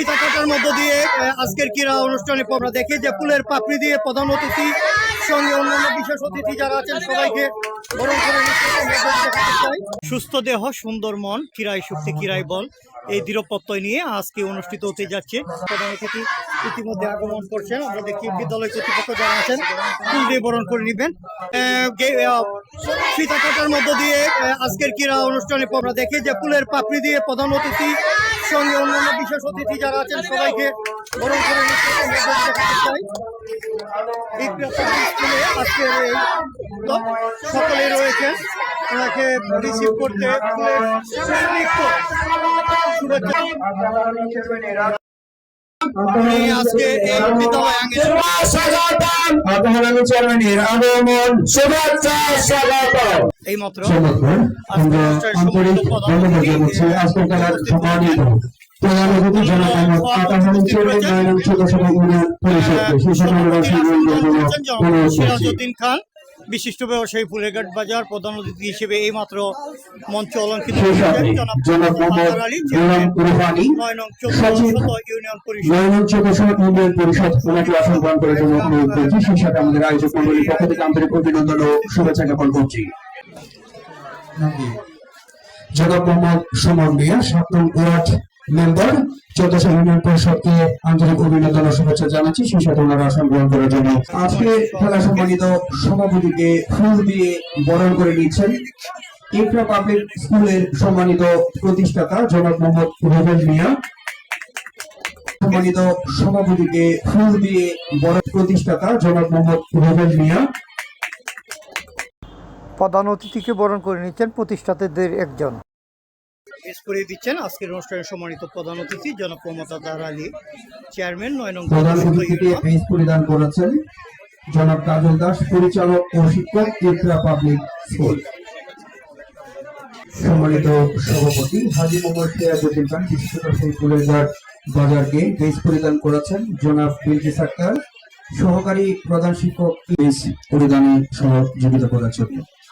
ফিতা কাটার মধ্য দিয়ে আজকের ক্রীড়া অনুষ্ঠানে আমরা দেখি যে ফুলের পাপড়ি দিয়ে প্রধান অতিথি, সঙ্গে অন্যান্য বিশেষ অতিথি যারা আছেন সবাইকে। সুস্থ দেহ, সুন্দর মন কিরাই শক্তি কিরাই বল, এই দৃঢ় প্রত্যয় নিয়ে আজকে অনুষ্ঠিত হতে যাচ্ছে। প্রধান অতিথি ইতিমধ্যে আগমন করছেন। আমরা দেখি বিদ্যালয় কর্তৃপক্ষ যারা আছেন, ফুল দিয়ে বরণ করে নেবেন। ফিতা কাটার মধ্য দিয়ে আজকের ক্রীড়া অনুষ্ঠানে আমরা দেখি যে ফুলের পাপড়ি দিয়ে প্রধান অতিথি সঙ্গে অন্যান্য বিশেষ অতিথি যারা আছেন সবাইকে বরণ করে দেখতে চাই। স্কুলে আজকে এই রয়েছেন ওনাকে রিসিভ করতে শুভেচ্ছা আমি আজকে এই মাত্র আন্তরিক ধন্যবাদ জানাচ্ছি আজকের খেলার সম্মানিত। প্রধান অতিথি চেয়ারম্যান ছোট সভা ইউনিয়ন পরিষদকে অনুরোধ সিরাজউদ্দিন খান বিশিষ্ট ব্যবসায়ী ফুলেঘাট বাজার প্রধান অতিথি হিসেবে এই মাত্র মঞ্চ অলঙ্কৃত ইউনিয়ন পরিষদ। আসন গ্রহণ করার জন্য অনুরোধ করছি সেই সাথে আমাদের আয়োজক মন্ডলীর পক্ষ থেকে আন্তরিক অভিনন্দন ও শুভেচ্ছা জ্ঞাপন করছি। জনাব মোহাম্মদ সুমন মিয়া ওয়ার্ড মেম্বার চৌদ্দশো ইউনিয়ন পরিষদকে আন্তরিক অভিনন্দন ও শুভেচ্ছা জানাচ্ছি। সেই সাথে ওনারা আসন গ্রহণ করার জন্য আজকে খেলা সম্মানিত সভাপতিকে ফুল দিয়ে বরণ করে নিচ্ছেন। ইকরা পাবলিক স্কুলের সম্মানিত প্রতিষ্ঠাতা জনাব মোহাম্মদ রুবেল মিয়া। সম্মানিত সভাপতিকে ফুল দিয়ে বড় প্রতিষ্ঠাতা জনাব মোহাম্মদ রুবেল মিয়া। প্রধান অতিথিকে বরণ করে নিচ্ছেন প্রতিষ্ঠাতাদের একজন। পেশ করে দিচ্ছেন আজকের অনুষ্ঠানের সম্মানিত প্রধান অতিথি জনাব আজহার আলী চেয়ারম্যান নয় নং প্রধান অতিথিকে ইউনিয়ন। পরিধান করেছেন জনাব কাজল দাস পরিচালক ও শিক্ষক ইকরা পাবলিক স্কুল। সম্মানিত সভাপতি হাজি মোহাম্মদ সিরাজউদ্দিন খান বিশিষ্ট সেই বাজারকে পেজ পরিধান করেছেন জনাব বিলকিস আক্তার সহকারী প্রধান শিক্ষক পেজ পরিধানে সহযোগিতা করার জন্য।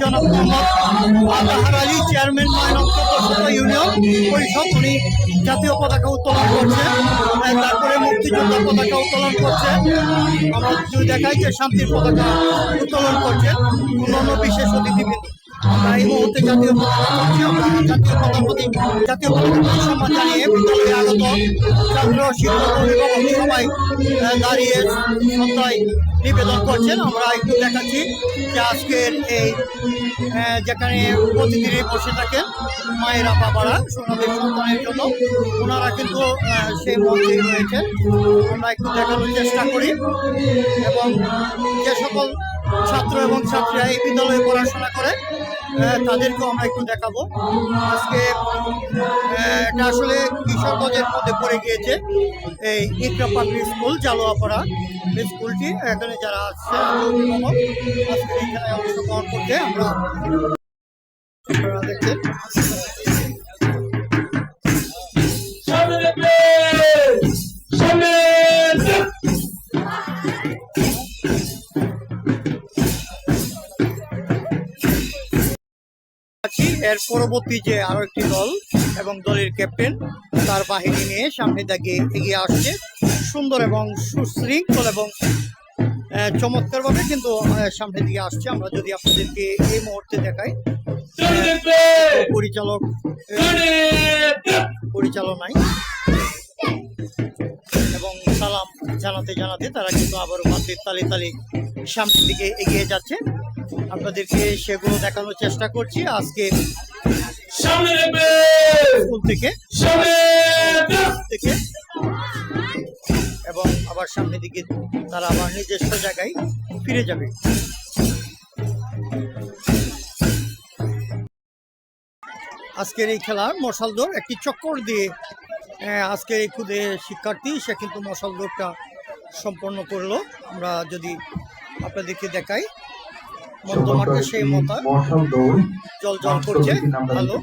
জনাব মোহাম্মদ আল্লাহার আলী চেয়ারম্যান নং ইউনিয়ন পরিষদ, উনি জাতীয় পতাকা উত্তোলন করছে তারপরে মুক্তিযোদ্ধা পতাকা উত্তোলন করছে আমরা যদি দেখাই যে শান্তির পতাকা উত্তোলন করছে অন্যান্য বিশেষ অতিথিবৃন্দ। আমরা এই জাতীয় জাতীয় পতাকা প্রতি জাতীয় জানিয়ে আগত ছাত্র শিক্ষক সবাই দাঁড়িয়ে শ্রদ্ধায় নিবেদন করছেন। আমরা একটু দেখাচ্ছি যে আজকের এই যেখানে প্রতিদিনই বসে থাকেন, মায়েরা বাবারা সোনাদের সন্তানের জন্য। ওনারা কিন্তু সেই মঞ্চে রয়েছেন। আমরা একটু দেখানোর চেষ্টা করি। এবং যে সকল ছাত্র এবং ছাত্রীরা এই বিদ্যালয়ে পড়াশোনা করে আহ, তাদেরকেও আমরা একটু দেখাবো। আজকে আহ, এটা আসলে কিশোরগঞ্জের মধ্যে পড়ে গিয়েছে এই ইকরা পাবলিক স্কুল জালোয়াপাড়া স্কুলটি। এখানে যারা আছে আজকে খেলায় অংশগ্রহণ করতে আমরা আপনারা এর পরবর্তী যে আরও একটি দল এবং দলের ক্যাপ্টেন তার বাহিনী নিয়ে সামনে দিকে এগিয়ে আসছে। সুন্দর এবং সুশৃঙ্খল এবং চমৎকার ভাবে কিন্তু আহ, সামনের দিকে আসছে। আমরা যদি আপনাদেরকে এই মুহূর্তে দেখাই পরিচালক পরিচালনায়। এবং সালাম জানাতে জানাতে তারা কিন্তু আবারও বাদ্যের তালে তালে সামনের দিকে এগিয়ে যাচ্ছে। আপনাদেরকে সেগুলো দেখানোর চেষ্টা করছি আজকে স্কুল থেকে। থেকে। এবং আবার সামনের দিকে তারা আবার নিজস্ব জায়গায় ফিরে যাবে। আজকের এই খেলার মশাল দৌড় একটি চক্কর দিয়ে আহ, আজকের এই খুদে শিক্ষার্থী সে কিন্তু মশাল দৌড়টা সম্পন্ন করল। আমরা যদি আপনাদেরকে দেখাই। মধ্যমাঠে সেই মতা জল জল করছে। ভালো।